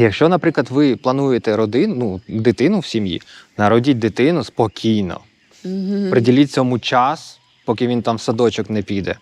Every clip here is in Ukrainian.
Якщо, наприклад, ви плануєте родину, ну, дитину в сім'ї, народіть дитину спокійно, Мгм. приділіть цьому час, поки він там в садочок не піде.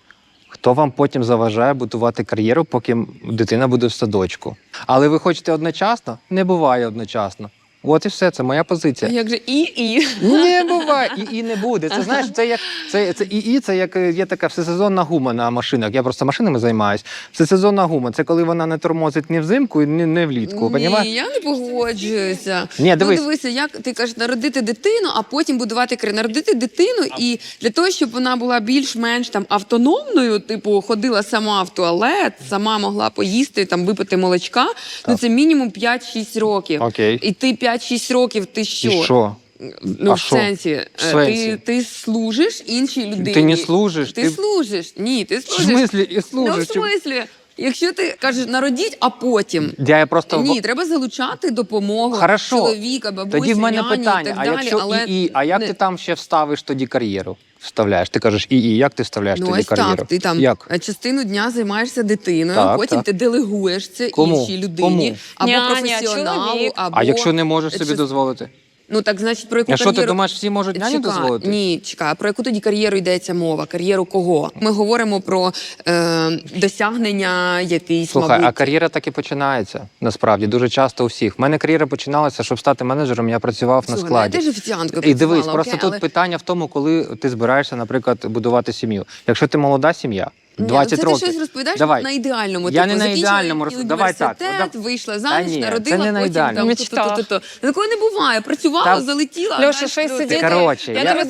Хто вам потім заважає будувати кар'єру, поки дитина буде в садочку? Але ви хочете одночасно? Не буває одночасно. От і все, це моя А позиція. як же і і? Не буває, і, і не буде. Це знаєш, це як це, це і, і це як е, є така всесезонна гума на машинах. Я просто машинами займаюсь. Всесезонна гума це коли вона не тормозить ні взимку, ні, ні влітку. Ні, я не погоджуюся. Ні, дивись. Ну, дивися, як ти кажеш, народити дитину, а потім будувати кар'єру. Народити дитину, і для того, щоб вона була більш-менш там автономною, типу ходила сама в туалет, сама могла поїсти, там випити молочка. Ну це мінімум 5-6 років. Окей. І ти 5-6 років, ти що? І що? Ну, А в що? сенсі, е, В сенсі? Ти, ти служиш іншій людині. Ти не служиш. Ти, Ти, служиш. Ні, ти в служиш. смислі і Ну, в служиш. Смислі, якщо ти кажеш народіть, а потім. Я просто Ні, треба залучати допомогу Хорошо. чоловіка, бабусі, тоді в мене няні питання: і так а далі, якщо але і, і, а як не- ти там ще вставиш тоді кар'єру? Вставляєш? Ти кажеш і, і як ти вставляєш Ну тоді ось кар'єру? так, ти там Як? е, частину дня займаєшся дитиною, Так, потім так. ти делегуєш це Кому? іншій людині, Кому? або Няня, професіоналу, чоловік. або А якщо не можеш собі Чи- дозволити? Ну так значить про яку А що ти кар'єру... думаєш, всі можуть няню Чекай, дозволити? Ні, чекай, про яку тоді кар'єру йдеться мова? Кар'єру кого? Ми говоримо про е, досягнення якийсь, Слухай, мабуть. а кар'єра так і починається. Насправді дуже часто у всіх. У мене кар'єра починалася, щоб стати менеджером. Я працював на Слухай, ну, складі. Я теж офіціанткою І дивись, працювала, просто окей, тут але... питання в тому, коли ти збираєшся, наприклад, будувати сім'ю. Якщо ти молода сім'я, 20 ну це років. ти щось розповідаєш Давай. на ідеальному. Я типу, не на закінчила ідеальному роз- давай так, університет, вийшла заміж, ні, народила, це не на потім ідеальному. там Мечтала. то-то-то-то. Такого не буває. Працювала, Та- залетіла. Льоша, ще що- сидіти. Я скажу,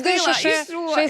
ще, і що? ще